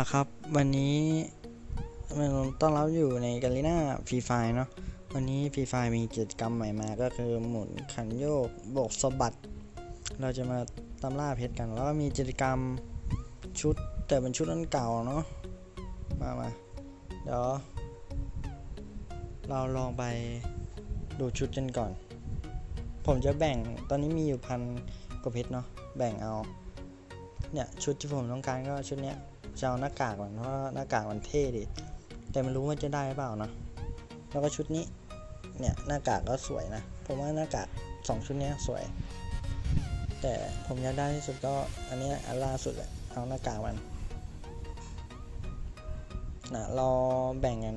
นะครับ วันนี้มันต้อนรับอยู่ในกาลิน่าฟรีไฟเนาะวันนี้ฟรีไฟมีกิจกรรมใหม่มาก็คือหมุนขันโยกโบกสะบัด เราจะมาตามล่าเพชรกัน แล้วก็มีกิจกรรมชุดแต่เป็นชุดอันเก่าเนาะมามาเดี๋ยวเราลองไปดูชุดกันก่อน ผมจะแบ่งตอนนี้มีอยู่พันกว่าเพชรเนาะแบ่งเอาเนี่ยชุดที่ผมต้องการก็ชุดเนี้ย จะเอาหน้ากากมันเพราะหน้ากากมันเท่ดิแต่ไม่รู้ว่าจะได้หรือเปล่านะแล้วก็ชุดนี้เนี่ยหน้ากากก็สวยนะผมว่าหน้ากากสองชุดนี้สวย แต่ผมอยากได้ที่สุดก็อันนี้อันล่าสุดแหละเอาหน้ากากมันนะราแบ่งกัน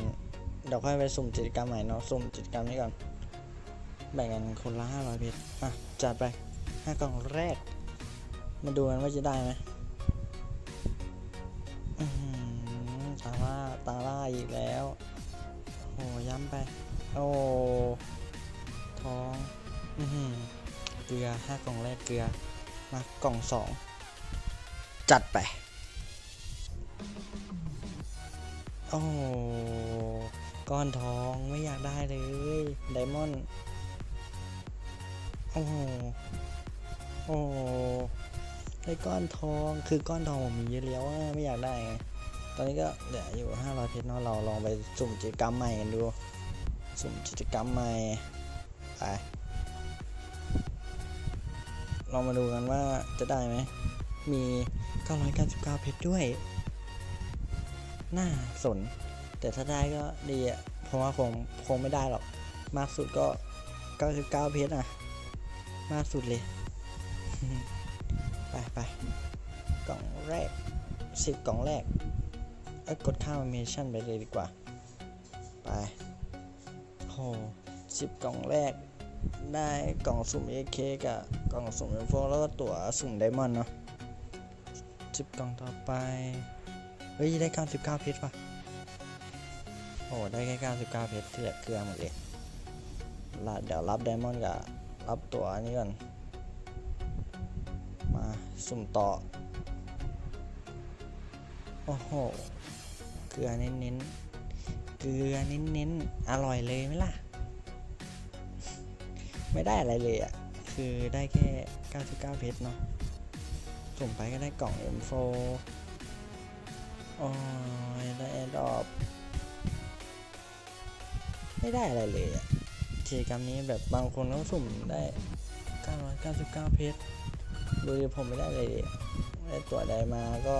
เดี๋ยวค่อยไปสุ่มกิจกรรมใหม่เนาะสุ่มกิจกรรมนี้ก่อนแบ่งกันคนละห้าร้อยเพชรอะจัดไปห้ากล่องแรก มาดูกันว่าจะได้ไหม ตาล่าตาล่าอีกแล้ว โอ้ย้ำไป โอ้ท้องอืเกลือห้ากล่องแรกเกลือ มากล่องสองจัดไป โอ้ก้อนทองไม่อยากได้เลยไดมอนด์โอ้โอ้ ไอ้ก้อนทองคือก้อนทองผมมีเยอะแล้วอะไม่อยากได้ไงตอนนี้ก็เหลืออยู่500เพชรเนาะเราลองไปสุ่มกิจกรรมใหม่กันดู สุ่มกิจกรรมใหม่ไปลองมาดูกันว่าจะได้ไหมมี 999 เพชรด้วย น่าสน แต่ถ้าได้ก็ดีอะเพราะว่าคงคงไม่ได้หรอก มากสุดก็ 99 เพชรอะมากสุดเลย ไปไปกล่องแรกสิบกล่องแรกเอ้กดข้ามเมชั่นไปเลยดีกว่า ไปโหสิบกล่องแรก ได้กล่องสุ่ม AK กับกล่องสุ่มอินโฟแล้วก็ตั๋วสุ่มไดมอนด์เนาะสิบกล่องต่อไป เฮ้ย ได้99เพชรป่ะ โอ้ ได้แค่99เพชรที่เหลือเกลือหมดเลยละเดี๋ยวรับไดมอนด์กับรับตั๋วนี้ก่อน สุ่มต่อ โอ้โห เกลือเน้นๆ เกลือเน้นๆ อร่อยเลยไหมล่ะ ไม่ได้อะไรเลยอะ่ะ คือได้แค่ 99 เพชรเนาะ สุ่มไปก็ได้กล่อง M4 โอ้ยได้แอดรอปไม่ได้อะไรเลยอะ่ะกิจกรรมนี้แบบบางคนต้องสุ่มได้ 999 เพชร ดูดิผมไม่ได้เลยดิได้ตัวใดมาก็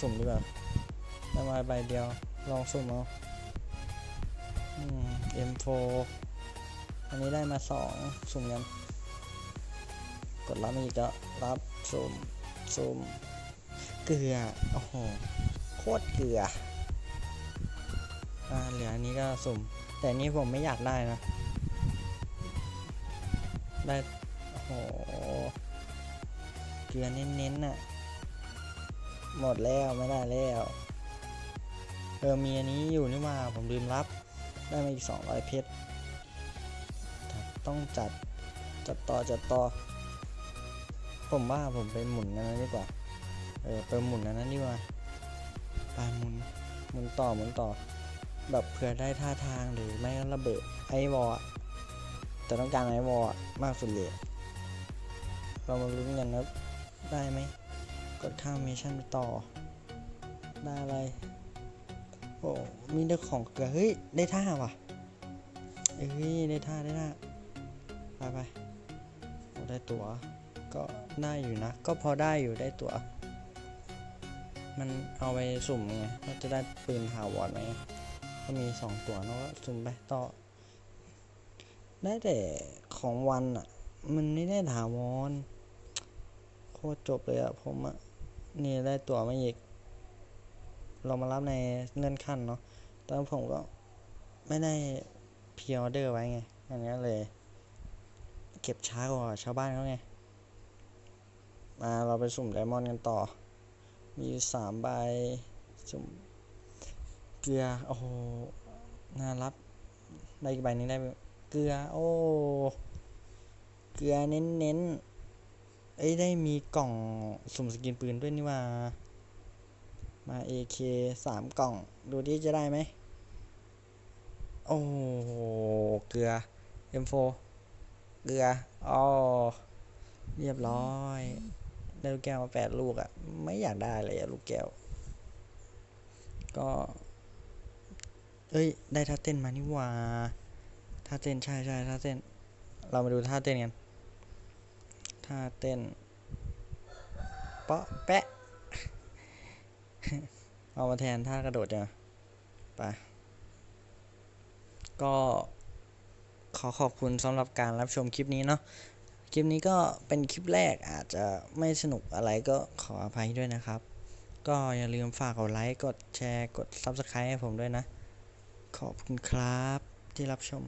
สุ่มดีกว่าได้มาใบเดียว ลองสุ่มเอาอืม M4 อันนี้ได้มาสองสุ่มกันกดรับมาอีกแล้วรับสุ่มสุ่มเกลือ โอ้โห โคตรเกลือ อ่า เหลืออันนี้ก็สุ่ม แต่อันนี้ผมไม่อยากได้นะ ได้ โอ้โห เกลือเน้นๆน่ะ หมดแล้วไม่ได้แล้ว เออมีอันนี้อยู่นี่มาผมลืมรับ ได้มาอีก 200 เพชร ต้องจัด จัดต่อจัดต่อ ผมว่าผมไปหมุนอันนั้นดีกว่า เออไปหมุนอันนั้นดีกว่าไปหมุนหมุนต่อหมุนต่อ แบบเผื่อได้ท่าทางหรือไม่ระเบิดไอวอลแต่ต้องการไอวอลมากสุดเลยเรามาลุ้นกันนะ ได้ไหม กดข้ามมิชชั่นไปต่อ ได้อะไร โอ้มีได้ของเกลือ เฮ้ย ได้ท่าว่ะ เอ้ย ได้ท่า ได้ท่า ไปไปโอ้ได้ตัว๋ว ก็ได้อยู่นะ ก็พอได้อยู่ได้ตัว๋ว มันเอาไปสุ่มไงว่าจะได้ปืนถาวรไหม ก็มีสองตัวเนอะก็สุ่มไปต่อ ได้แต่ของวันอะมันไม่ได้ถาวร คตรจบเลยอะผมอะนี่ได้ตั๋วมาอีก เรามารับในเงื่อนขั้นเนาะตอนผมก็ไม่ได้พ r ออเดอร์ไว้ไงอันนี้เลย เก็บช้ากว่าชาวบ้านเขาไง มาเราไปสุ่มไดมอนด์กันต่อ มีสามใบสุ่มเกลือ โอ้โหน่ารับได้อีกใบนึงได้เกลือ โอ้ เกลือเน้นๆ เอ้ยได้มีกล่องสุ่มสกินปืนด้วยนี่ว่า มา AK สามกล่อง ดูที่จะได้ไหม โอ้โห เกลือ M4 เกลืออ๋อเรียบร้อย ได้ลูกแก้วมาแปดลูกอะ่ะ ไม่อยากได้เลยอะลูกแก้ว ก็ เอ้ย ได้ท่าเต้นมานี่ว่าท่าเต้นใช่ใช่ท่าเต้น เรามาดูท่าเต้นกัน ท่าเต้นเปาะแปะ เอามาแทนท่ากระโดดจ้ะไปก็ขอขอบคุณสำหรับการรับชมคลิปนี้เนาะคลิปนี้ก็เป็นคลิปแรกอาจจะไม่สนุกอะไรก็ขออภัยด้วยนะครับ ก็อย่าลืมฝากกดไลค์ กดแชร์ กด Subscribe ให้ผมด้วยนะ ขอบคุณครับที่รับชม